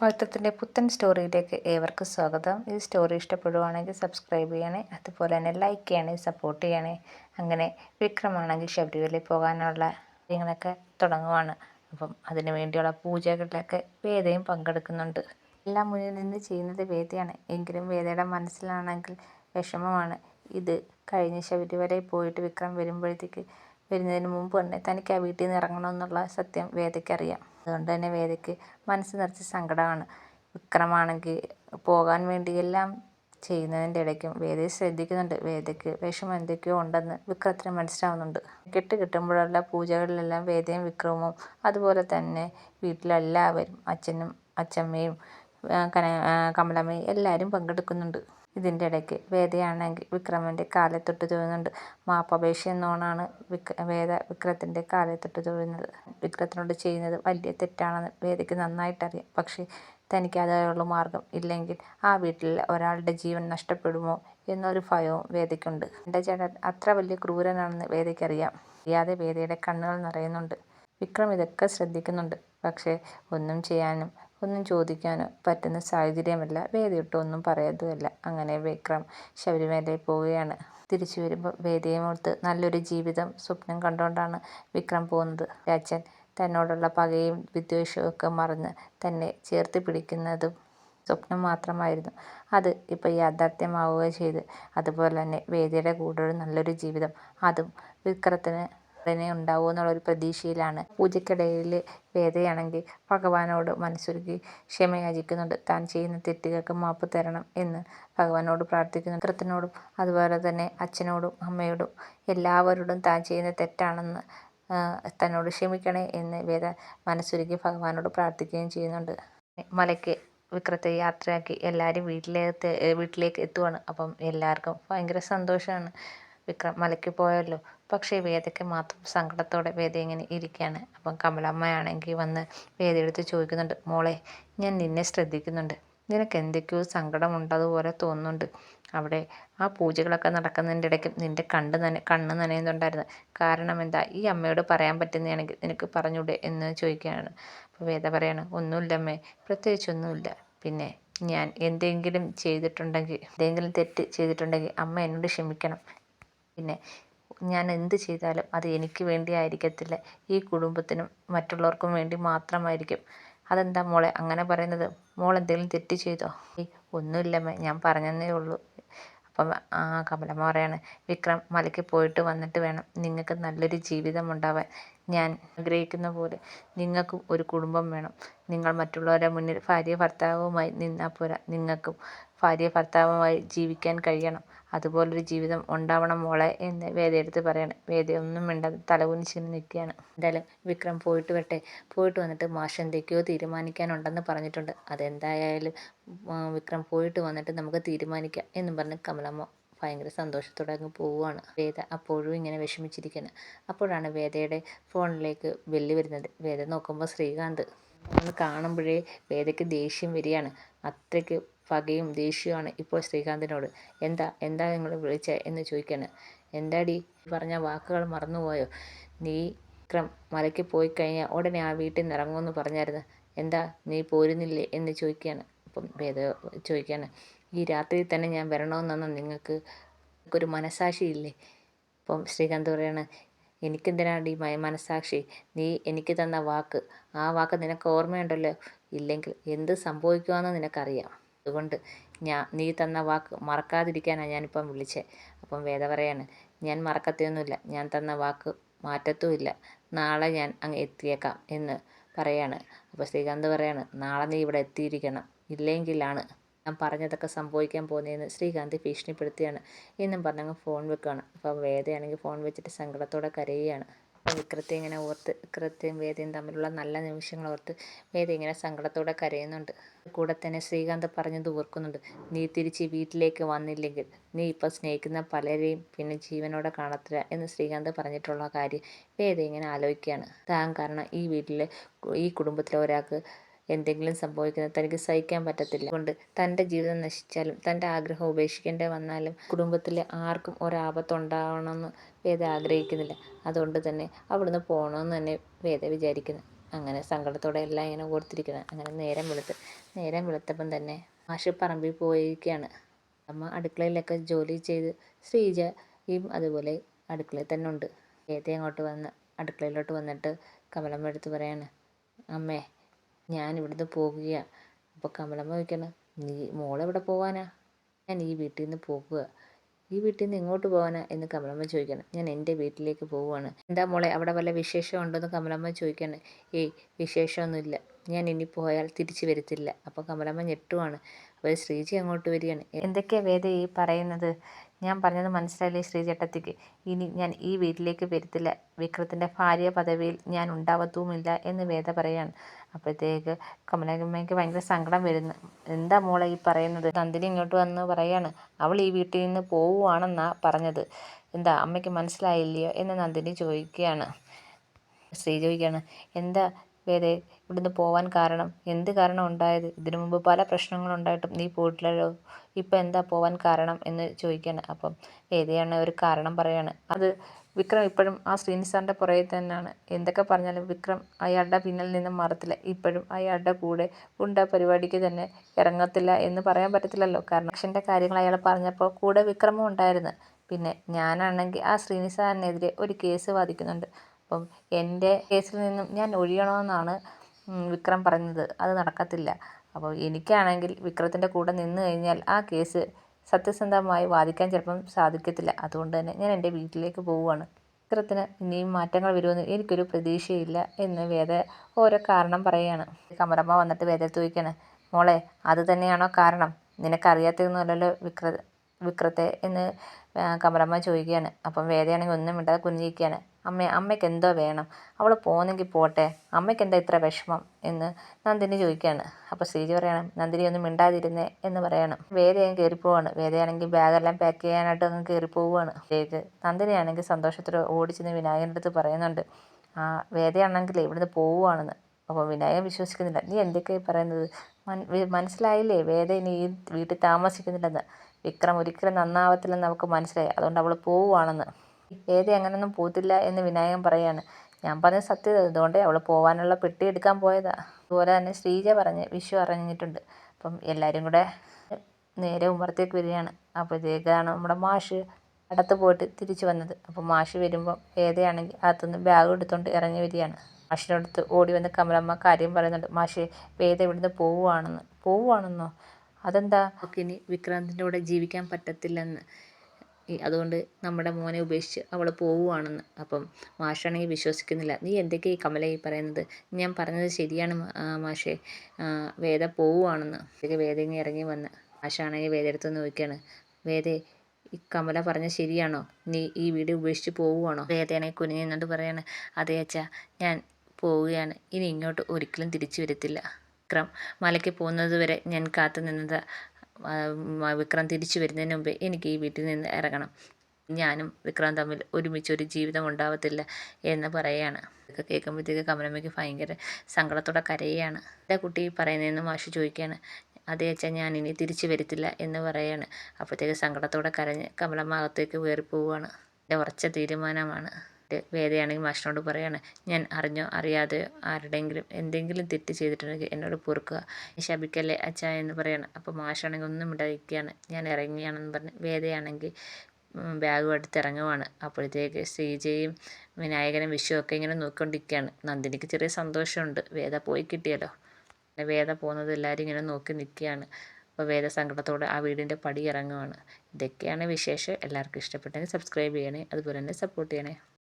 പവിത്രത്തിന്റെ പുത്തൻ സ്റ്റോറിയിലേക്ക് ഏവർക്കും സ്വാഗതം. ഈ സ്റ്റോറി ഇഷ്ടപ്പെടുവാണെങ്കിൽ സബ്സ്ക്രൈബ് ചെയ്യണേ അതുപോലെ തന്നെ ലൈക്ക് ചെയ്യണേ സപ്പോർട്ട് ചെയ്യണേ. അങ്ങനെ വിക്രമാണെങ്കിൽ ശബരിമലയിൽ പോകാനുള്ള കാര്യങ്ങളൊക്കെ തുടങ്ങുവാണ്. അപ്പം അതിനു വേണ്ടിയുള്ള പൂജകളിലൊക്കെ വേദയും പങ്കെടുക്കുന്നുണ്ട്. എല്ലാം മുന്നിൽ നിന്ന് ചെയ്യുന്നത് വേദയാണ്. എങ്കിലും വേദയുടെ മനസ്സിലാണെങ്കിൽ വിഷമമാണ്. ഇത് കഴിഞ്ഞ് ശബരിമലയിൽ പോയിട്ട് വിക്രം വരുമ്പോഴത്തേക്ക് വരുന്നതിന് മുമ്പ് തന്നെ തനിക്ക് ആ വീട്ടിൽ നിന്ന് ഇറങ്ങണമെന്നുള്ള സത്യം വേദയ്ക്കറിയാം അതുകൊണ്ട് തന്നെ വേദയ്ക്ക് മനസ്സ് നിറച്ച് സങ്കടമാണ്. വിക്രമാണെങ്കിൽ പോകാൻ വേണ്ടി എല്ലാം ചെയ്യുന്നതിന്റെ ഇടയ്ക്കും വേദയെ ശ്രദ്ധിക്കുന്നുണ്ട്. വേദയ്ക്ക് വിഷമം എന്തൊക്കെയോ ഉണ്ടെന്ന് വിക്രത്തിന് മനസ്സിലാവുന്നുണ്ട്. കെട്ട് കിട്ടുമ്പോഴുള്ള പൂജകളിലെല്ലാം വേദയും വിക്രമവും അതുപോലെ തന്നെ വീട്ടിലെല്ലാവരും അച്ഛനും അച്ഛമ്മയും കന കമലമ്മയും എല്ലാവരും പങ്കെടുക്കുന്നുണ്ട്. ഇതിന്റെ ഇടയ്ക്ക് വേദയാണെങ്കിൽ വിക്രമന്റെ കാലെ തൊട്ട് തൊഴുന്നുണ്ട് മാപ്പപേക്ഷ എന്നോണാണ് വിക് വേദ വിക്രത്തിന്റെ കാലെ തൊട്ട് തൊഴുന്നത് വിക്രത്തിനോട് ചെയ്യുന്നത് വലിയ തെറ്റാണെന്ന് വേദയ്ക്ക് നന്നായിട്ടറിയാം. പക്ഷേ തനിക്ക് അതിനുള്ള മാർഗം. ഇല്ലെങ്കിൽ ആ വീട്ടിൽ ഒരാളുടെ ജീവൻ നഷ്ടപ്പെടുമോ എന്നൊരു ഭയവും വേദയ്ക്കുണ്ട്. എന്റെ ചേട്ടൻ അത്ര വലിയ ക്രൂരനാണെന്ന് വേദയ്ക്കറിയാം. അറിയാതെ വേദയുടെ കണ്ണുകൾ നിറയുന്നുണ്ട്. വിക്രം ഇതൊക്കെ ശ്രദ്ധിക്കുന്നുണ്ട്. പക്ഷേ ഒന്നും ചെയ്യാനും ഒന്നും ചോദിക്കാൻ പറ്റുന്ന സാഹചര്യമല്ല. വേദിയൊട്ടൊന്നും പറയാതുമല്ല അങ്ങനെ വിക്രം ശബരിമലയിൽ പോവുകയാണ്. തിരിച്ചു വരുമ്പോൾ വേദിയുമൊത്ത് നല്ലൊരു ജീവിതം സ്വപ്നം കണ്ടുകൊണ്ടാണ് വിക്രം പോകുന്നത്. അച്ഛൻ തന്നോടുള്ള പകയും വിദ്വേഷവും ഒക്കെ മറന്ന് തന്നെ ചേർത്ത് പിടിക്കുന്നതും സ്വപ്നം മാത്രമായിരുന്നു. അത് ഇപ്പോൾ യാഥാർത്ഥ്യമാവുക ചെയ്ത്. അതുപോലെ തന്നെ വേദിയുടെ കൂടെ ഒരു നല്ലൊരു ജീവിതം. അതും വിക്രത്തിന് ഉടനെ ഉണ്ടാവുമോ എന്നുള്ളൊരു പ്രതീക്ഷയിലാണ്. പൂജയ്ക്കിടയിൽ വേദയാണെങ്കിൽ ഭഗവാനോട് മനസ്സുരുകി ക്ഷമയാചിക്കുന്നുണ്ട് താൻ ചെയ്യുന്ന തെറ്റുകൾക്ക് മാപ്പ് തരണം എന്ന് ഭഗവാനോട് പ്രാർത്ഥിക്കുന്നു. പുത്രത്തിനോടും അതുപോലെ തന്നെ അച്ഛനോടും അമ്മയോടും എല്ലാവരോടും താൻ ചെയ്യുന്ന തെറ്റാണെന്ന് തന്നോട് ക്ഷമിക്കണേ എന്ന് വേദ മനസ്സുരുകി ഭഗവാനോട് പ്രാർത്ഥിക്കുകയും ചെയ്യുന്നുണ്ട്. മലയ്ക്ക് വിക്രത്തെ യാത്രയാക്കി എല്ലാവരും വീട്ടിലേക്ക് വീട്ടിലേക്ക് എത്തുവാണ്. അപ്പം എല്ലാവർക്കും ഭയങ്കര സന്തോഷമാണ്. വിക്രം മലയ്ക്ക് പോയല്ലോ. പക്ഷേ വേദയ്ക്ക് മാത്രം സങ്കടത്തോടെ വേദ ഇങ്ങനെ ഇരിക്കുകയാണ് അപ്പം കമലമ്മയാണെങ്കിൽ വന്ന് വേദയെടുത്ത് ചോദിക്കുന്നുണ്ട് മോളെ ഞാൻ നിന്നെ ശ്രദ്ധിക്കുന്നുണ്ട്. നിനക്ക് എന്തൊക്കെയോ സങ്കടമുണ്ടതുപോലെ തോന്നുന്നുണ്ട്. അവിടെ ആ പൂജകളൊക്കെ നടക്കുന്നതിന്റെ ഇടയ്ക്ക് നിന്റെ കണ്ണ് നന കണ്ണ് നനയുന്നുണ്ടായിരുന്നു. കാരണം എന്താ ഈ അമ്മയോട് പറയാൻ പറ്റുന്നതാണെങ്കിൽ നിനക്ക് പറഞ്ഞൂടെ എന്ന് ചോദിക്കുകയാണ്. അപ്പോൾ വേദ പറയാണ് ഒന്നുമില്ല അമ്മേ പ്രത്യേകിച്ചൊന്നുമില്ല. പിന്നെ ഞാൻ എന്തെങ്കിലും ചെയ്തിട്ടുണ്ടെങ്കിൽ എന്തെങ്കിലും തെറ്റ് ചെയ്തിട്ടുണ്ടെങ്കിൽ അമ്മ എന്നോട് ക്ഷമിക്കണം. പിന്നെ ഞാൻ എന്ത് ചെയ്താലും അത് എനിക്ക് വേണ്ടി ആയിരിക്കത്തില്ല ഈ കുടുംബത്തിനും മറ്റുള്ളവർക്കും വേണ്ടി മാത്രമായിരിക്കും. അതെന്താ മോളെ അങ്ങനെ പറയുന്നത്? മോൾ എന്തെങ്കിലും തെറ്റ് ചെയ്തോ? ഒന്നുമില്ലമ്മേ ഞാൻ പറഞ്ഞതേ ഉള്ളൂ. അപ്പം ആ കമലമ്മ പറയാണ് വിക്രം മലയ്ക്ക് പോയിട്ട് വന്നിട്ട് വേണം നിങ്ങൾക്ക് നല്ലൊരു ജീവിതം ഉണ്ടാവാൻ. ഞാൻ ആഗ്രഹിക്കുന്ന പോലെ നിങ്ങൾക്കും ഒരു കുടുംബം വേണം. നിങ്ങൾ മറ്റുള്ളവരുടെ മുന്നിൽ ഭാര്യ ഭർത്താവുമായി നിന്നാൽ പോരാ നിങ്ങൾക്കും. ഭാര്യ ഭർത്താവുമായി ജീവിക്കാൻ കഴിയണം. അതുപോലൊരു ജീവിതം ഉണ്ടാവണം മോളെ എന്ന് വേദയെടുത്ത് പറയാണ്. വേദ ഒന്നും മിണ്ടാതെ തലകുനിച്ചിങ്ങനെ നിൽക്കുകയാണ്. എന്തായാലും വിക്രം പോയിട്ട് വരട്ടെ. പോയിട്ട് വന്നിട്ട് മാഷ് എന്തൊക്കെയോ തീരുമാനിക്കാനുണ്ടെന്ന് പറഞ്ഞിട്ടുണ്ട്. അതെന്തായാലും വിക്രം പോയിട്ട് വന്നിട്ട് നമുക്ക് തീരുമാനിക്കാം എന്നും പറഞ്ഞ് കമലമ്മ ഭയങ്കര സന്തോഷത്തോടെ അങ്ങ് പോവുകയാണ്. വേദ അപ്പോഴും ഇങ്ങനെ വിഷമിച്ചിരിക്കുകയാണ്. അപ്പോഴാണ് വേദയുടെ ഫോണിലേക്ക് വെല്ലു വരുന്നത്. വേദ നോക്കുമ്പോൾ ശ്രീകാന്ത്. ഒന്ന് കാണുമ്പോഴേ വേദയ്ക്ക് ദേഷ്യം വരികയാണ്. അത്രയ്ക്ക് പകയും ദേഷ്യവുമാണ് ഇപ്പോൾ ശ്രീകാന്തിനോട്. എന്താ എന്താ നിങ്ങൾ വിളിച്ചേ? എന്ന് ചോദിക്കാണ്. എന്താടി? പറഞ്ഞ വാക്കുകൾ മറന്നുപോയോ? നീ വിക്രം മലയ്ക്ക് പോയി കഴിഞ്ഞാൽ ഉടനെ ആ വീട്ടിൽ നിന്ന് ഇറങ്ങുമെന്ന് പറഞ്ഞായിരുന്നു. എന്താ നീ പോരുന്നില്ലേ? എന്ന് ചോദിക്കുകയാണ് അപ്പം വേദ ചോദിക്കുകയാണ് ഈ രാത്രിയിൽ തന്നെ ഞാൻ വരണമെന്നൊന്നും നിങ്ങൾക്ക് ഒരു മനസാക്ഷിയില്ലേ അപ്പം ശ്രീകാന്ത് പറയാണ്. എനിക്കെന്തിനാണ് ഈ മനസാക്ഷി നീ എനിക്ക് തന്ന വാക്ക്. ആ വാക്ക് നിനക്ക് ഓർമ്മയുണ്ടല്ലോ? ഇല്ലെങ്കിൽ എന്ത് സംഭവിക്കുമെന്ന് നിനക്കറിയാം. അതുകൊണ്ട് ഞാൻ നീ തന്ന വാക്ക് മറക്കാതിരിക്കാനാണ് ഞാനിപ്പം വിളിച്ചത് അപ്പം വേദ പറയാണ് ഞാൻ മറക്കത്തൊന്നുമില്ല ഞാൻ തന്ന വാക്ക് മാറ്റത്തുമില്ല. നാളെ ഞാൻ അങ്ങ് എത്തിയേക്കാം എന്ന് പറയാണ്. അപ്പോൾ ശ്രീകാന്ത് പറയാണ് നാളെ നീ ഇവിടെ എത്തിയിരിക്കണം. ഇല്ലെങ്കിലാണ് ഞാൻ പറഞ്ഞതൊക്കെ സംഭവിക്കാൻ പോകുന്നതെന്ന് ശ്രീകാന്ത് ഭീഷണിപ്പെടുത്തിയാണ്. എന്നും പറഞ്ഞങ്ങ് ഫോൺ വെക്കുകയാണ് അപ്പോൾ വേദയാണെങ്കിൽ ഫോൺ വെച്ചിട്ട് സങ്കടത്തോടെ കരയുകയാണ്. വിക്രത്തെ ഇങ്ങനെ ഓർത്ത് വിക്രത്തെയും വേദയും തമ്മിലുള്ള നല്ല നിമിഷങ്ങൾ ഓർത്ത് വേദ ഇങ്ങനെ സങ്കടത്തോടെ കരയുന്നുണ്ട്. കൂടെ തന്നെ ശ്രീകാന്ത് പറഞ്ഞത് ഓർക്കുന്നുണ്ട്. നീ തിരിച്ച് വീട്ടിലേക്ക് വന്നില്ലെങ്കിൽ നീ ഇപ്പോൾ സ്നേഹിക്കുന്ന പലരെയും പിന്നെ ജീവനോടെ കാണത്തില്ല എന്ന് ശ്രീകാന്ത് പറഞ്ഞിട്ടുള്ള കാര്യം വേദ ഇങ്ങനെ ആലോചിക്കുകയാണ്. താൻ കാരണം ഈ വീട്ടിലെ ഈ കുടുംബത്തിലെ ഒരാൾക്ക് എന്തെങ്കിലും സംഭവിക്കുന്നത് തനിക്ക് സഹിക്കാൻ പറ്റത്തില്ല. അതുകൊണ്ട് തന്റെ ജീവിതം നശിച്ചാലും തന്റെ ആഗ്രഹം ഉപേക്ഷിക്കേണ്ടി വന്നാലും കുടുംബത്തിലെ ആർക്കും ഒരാപത്തുണ്ടാവണമെന്ന് വേദ ആഗ്രഹിക്കുന്നില്ല. അതുകൊണ്ട് തന്നെ അവിടുന്ന് പോകണമെന്ന് തന്നെ വേദ വിചാരിക്കുന്നു. അങ്ങനെ സങ്കടത്തോടെ എല്ലാം ഇങ്ങനെ ഓർത്തിരിക്കുന്നത് അങ്ങനെ നേരം വെളുത്ത് നേരം വെളുത്തപ്പം തന്നെ മാഷ് പറമ്പിൽ പോയിരിക്കുകയാണ്. അമ്മ അടുക്കളയിലൊക്കെ ജോലി ചെയ്ത് ശ്രീജയും അതുപോലെ അടുക്കളയിൽ തന്നെ ഉണ്ട്. വേദ അങ്ങോട്ട് വന്ന് അടുക്കളയിലോട്ട് വന്നിട്ട് കമലമ്മ എടുത്ത് പറയാണ് അമ്മേ ഞാൻ ഇവിടുന്ന് പോകുകയാണ് അപ്പോൾ കമലമ്മ ചോദിക്കണം നീ മോളെവിടെ പോവാനാ? ഞാൻ ഈ വീട്ടിൽ നിന്ന് പോകുക ഈ വീട്ടിൽ നിന്ന് എങ്ങോട്ട് പോകാനാ എന്ന് കമലമ്മ ചോദിക്കണം. ഞാൻ എന്റെ വീട്ടിലേക്ക് പോവുകയാണ് എന്താ മോളെ അവിടെ വല്ല വിശേഷം ഉണ്ടോയെന്ന് കമലമ്മ ചോദിക്കണം. ഏയ് വിശേഷമൊന്നുമില്ല. ഞാൻ ഇനി പോയാൽ തിരിച്ചു വരത്തില്ല. അപ്പോൾ കമലമ്മ ഞെട്ടുവാണ്. അപ്പോൾ ശ്രീജി അങ്ങോട്ട് വരികയാണ്. എന്തൊക്കെയാണ് വേദ ഈ പറയുന്നത്? ഞാൻ പറഞ്ഞത് മനസ്സിലായില്ലേ ശ്രീചേട്ടത്തിക്ക് ഇനി ഞാൻ ഈ വീട്ടിലേക്ക് വരത്തില്ല. വിക്രത്തിന്റെ ഭാര്യ പദവിയിൽ ഞാൻ ഉണ്ടാവത്തുമില്ല എന്ന് വേദ പറയാണ്. അപ്പോഴത്തേക്ക് കമലമ്മയ്ക്ക് ഭയങ്കര സങ്കടം വരുന്നു. എന്താ മോളെ ഈ പറയുന്നത്? നന്ദിനി ഇങ്ങോട്ട് വന്ന് പറയാണ് അവൾ ഈ വീട്ടിൽ നിന്ന് പോവുകയാണെന്നാണ് പറഞ്ഞത്. എന്താ അമ്മയ്ക്ക് മനസ്സിലായില്ലയോ? എന്ന് നന്ദിനി ചോദിക്കുകയാണ്. ശ്രീ ചോദിക്കുകയാണ് എന്താ വേദേ ഇവിടുന്ന് പോവാൻ കാരണം? എന്ത് കാരണം ഉണ്ടായത്? ഇതിനു മുമ്പ് പല പ്രശ്നങ്ങളുണ്ടായിട്ടും നീ പോയിട്ടില്ലല്ലോ. ഇപ്പം എന്താ പോവാൻ കാരണം എന്ന് ചോദിക്കുകയാണ് അപ്പം വേദയാണ് ഒരു കാരണം പറയാണ്. അത് വിക്രം ഇപ്പോഴും ആ ശ്രീനിസാറിന്റെ പുറകെ തന്നെയാണ്. എന്തൊക്കെ പറഞ്ഞാലും വിക്രം അയാളുടെ പിന്നിൽ നിന്നും മാറത്തില്ല. ഇപ്പോഴും അയാളുടെ കൂടെ ഉണ്ട. പരിപാടിക്ക് തന്നെ ഇറങ്ങത്തില്ല എന്ന് പറയാൻ പറ്റത്തില്ലല്ലോ. കാരണം അക്ഷന്റെ കാര്യങ്ങൾ അയാൾ പറഞ്ഞപ്പോൾ കൂടെ വിക്രമം ഉണ്ടായിരുന്നു. പിന്നെ ഞാനാണെങ്കിൽ ആ ശ്രീനിസാറിനെതിരെ ഒരു കേസ് വാദിക്കുന്നുണ്ട്. അപ്പം എന്റെ കേസിൽ നിന്നും ഞാൻ ഒഴിയണമെന്നാണ് വിക്രം പറഞ്ഞത്. അത് നടക്കത്തില്ല. അപ്പോൾ എനിക്കാണെങ്കിൽ വിക്രത്തിന്റെ കൂടെ നിന്ന് കഴിഞ്ഞാൽ ആ കേസ് സത്യസന്ധമായി വാദിക്കാൻ ചിലപ്പം സാധിക്കത്തില്ല. അതുകൊണ്ട് തന്നെ ഞാൻ എന്റെ വീട്ടിലേക്ക് പോവുകയാണ്. വിക്രത്തിന് ഇനിയും മാറ്റങ്ങൾ വരുമെന്ന് എനിക്കൊരു പ്രതീക്ഷയില്ല എന്ന് വേദ ഓരോ കാരണം പറയുകയാണ്. കമറമ്മ വന്നിട്ട് വേദ ചോദിക്കുകയാണ് മോളെ അത് തന്നെയാണോ കാരണം? നിനക്കറിയാത്തതൊന്നുമല്ലല്ലോ വിക്ര വിക്രത്തെ? എന്ന് കമലമ്മ ചോദിക്കുകയാണ്. അപ്പം വേദയാണെങ്കിൽ ഒന്നും മിണ്ടാതെ കുനിഞ്ഞിരിക്കുകയാണ്. അമ്മ അമ്മയ്ക്ക് എന്തോ വേണം? അവൾ പോന്നെങ്കിൽ പോട്ടെ. അമ്മയ്ക്ക് എന്താ ഇത്ര വിഷമം? എന്ന് നന്ദിനി ചോദിക്കുകയാണ് അപ്പോൾ ശ്രീജി പറയണം നന്ദിനി ഒന്നും മിണ്ടാതിരുന്നേ എന്ന് പറയണം. വേദയും കയറിപ്പോവാണ് വേദയാണെങ്കിൽ ബാഗെല്ലാം പാക്ക് ചെയ്യാനായിട്ട് അങ്ങ് കയറിപ്പോവുകയാണ് വേദ നന്ദിനിയാണെങ്കിൽ സന്തോഷത്തോടെ ഓടിച്ചെന്ന് വിനായകന്റെ അടുത്ത് പറയുന്നുണ്ട്. ആ വേദയാണെങ്കിൽ ഇവിടുന്ന് പോവുകയാണെന്ന് അപ്പോൾ വിനായകൻ വിശ്വസിക്കുന്നില്ല. നീ എന്തൊക്കെയാണ് പറയുന്നത്? മനസ്സിലായില്ലേ? വേദ ഇനി ഈ വീട്ടിൽ താമസിക്കുന്നില്ലെന്ന്. വിക്രം ഒരിക്കലും നന്നാവത്തില്ലെന്ന് നമുക്ക് മനസ്സിലായി. അതുകൊണ്ട് അവൾ പോവുകയാണെന്ന് വേദ അങ്ങനൊന്നും പോത്തില്ല എന്ന് വിനായകൻ പറയാണ്. ഞാൻ പറഞ്ഞ സത്യത അതുകൊണ്ട് അവൾ പോകാനുള്ള പെട്ടി എടുക്കാൻ പോയതാ. അതുപോലെ തന്നെ ശ്രീജ പറഞ്ഞ് വിഷു അറിഞ്ഞിട്ടുണ്ട്. അപ്പം എല്ലാവരും കൂടെ നേരെ ഉമ്മറത്തേക്ക് വരികയാണ്. അപ്പോഴത്തേക്കാണ് നമ്മുടെ മാഷ് അടുത്ത് പോയിട്ട് തിരിച്ചു വന്നത്. അപ്പോൾ മാഷ് വരുമ്പോൾ ഏതെയാണെങ്കിൽ അകത്തുനിന്ന് ബാഗ് എടുത്തുകൊണ്ട് ഇറങ്ങി വരികയാണ്. മാഷിനടുത്ത് ഓടി വന്ന് കമലമ്മ കാര്യം പറയുന്നുണ്ട്. മാഷ് വേദ ഇവിടുന്ന് പോവുകയാണെന്ന് പോവുകയാണെന്നോ അതെന്താ? ഇനി വിക്രാന്തിന്റെ കൂടെ ജീവിക്കാൻ പറ്റത്തില്ലെന്ന്. അതുകൊണ്ട് നമ്മുടെ മോനെ ഉപേക്ഷിച്ച് അവൾ പോവുകയാണെന്ന് അപ്പം മാഷാണെങ്കിൽ വിശ്വസിക്കുന്നില്ല. നീ എന്തൊക്കെയാ ഈ കമല ഈ പറയുന്നത്? ഞാൻ പറഞ്ഞത് ശരിയാണ് മാഷേ. വേദ പോവുകയാണെന്ന് വേദ ഇങ്ങനെ ഇറങ്ങി വന്ന്. മാഷാണെങ്കിൽ വേദ എടുത്ത് നോക്കിയാണ് വേദേ ഈ കമല പറഞ്ഞ ശരിയാണോ? നീ ഈ വീട് ഉപേക്ഷിച്ച് പോവുകയാണോ വേദയാണെങ്കിൽ കുനിഞ്ഞു നിന്നോട് പറയാണ്. അതേ അച്ഛാ ഞാൻ പോവുകയാണ്. ഇനി ഇങ്ങോട്ട് ഒരിക്കലും തിരിച്ചു വരത്തില്ല. വിക്രം മലയ്ക്ക് പോകുന്നത് വരെ ഞാൻ കാത്തു നിന്നത് വിക്രം തിരിച്ചു വരുന്നതിന് മുമ്പേ എനിക്ക് ഈ വീട്ടിൽ നിന്ന് ഇറങ്ങണം. ഞാനും വിക്രം തമ്മിൽ ഒരുമിച്ച് ഒരു ജീവിതം ഉണ്ടാവത്തില്ല എന്ന് പറയുകയാണ് ഇതൊക്കെ കേൾക്കുമ്പോഴത്തേക്ക് കമലമ്മയ്ക്ക് ഭയങ്കര സങ്കടത്തോടെ കരയുകയാണ് എന്റെ കുട്ടി പറയുന്നതെന്ന് മാഷ് ചോദിക്കുകയാണ് അതേ അച്ഛാ ഞാൻ ഇനി തിരിച്ചു വരത്തില്ല എന്ന് പറയുകയാണ് അപ്പോഴത്തേക്ക് സങ്കടത്തോടെ കരഞ്ഞ് കമലമ്മ അകത്തേക്ക് കയറി പോവുകയാണ് എന്റെ ഉറച്ച തീരുമാനമാണ്. വേദയാണെങ്കിൽ മാഷിനോട് പറയാണ് ഞാൻ അറിഞ്ഞോ അറിയാതെയോ ആരുടെയെങ്കിലും എന്തെങ്കിലും തെറ്റ് ചെയ്തിട്ടുണ്ടെങ്കിൽ എന്നോട് പൊറുക്കുക. ശപിക്കല്ലേ അച്ഛ? എന്ന് പറയാണ്. അപ്പോൾ മാഷാണെങ്കിൽ ഒന്നും ഇടാതിരിക്കുകയാണ് ഞാൻ ഇറങ്ങിയാണെന്ന് പറഞ്ഞ് വേദയാണെങ്കിൽ ബാഗും എടുത്ത് ഇറങ്ങുവാണ്. അപ്പോഴത്തേക്ക് ശ്രീജയും വിനായകനും വിഷുവൊക്കെ ഇങ്ങനെ നോക്കിക്കൊണ്ടിരിക്കുകയാണ്. നന്ദിനിക്ക് ചെറിയ സന്തോഷമുണ്ട്. വേദ പോയി കിട്ടിയല്ലോ. വേദ പോകുന്നത് എല്ലാവരും ഇങ്ങനെ നോക്കി നിൽക്കുകയാണ്. അപ്പോൾ വേദ സങ്കടത്തോടെ ആ വീടിന്റെ പടി ഇറങ്ങുവാണ്. ഇതൊക്കെയാണ് വിശേഷം. എല്ലാവർക്കും ഇഷ്ടപ്പെട്ടെങ്കിൽ സബ്സ്ക്രൈബ് ചെയ്യണേ. അതുപോലെ തന്നെ സപ്പോർട്ട് ചെയ്യണേ.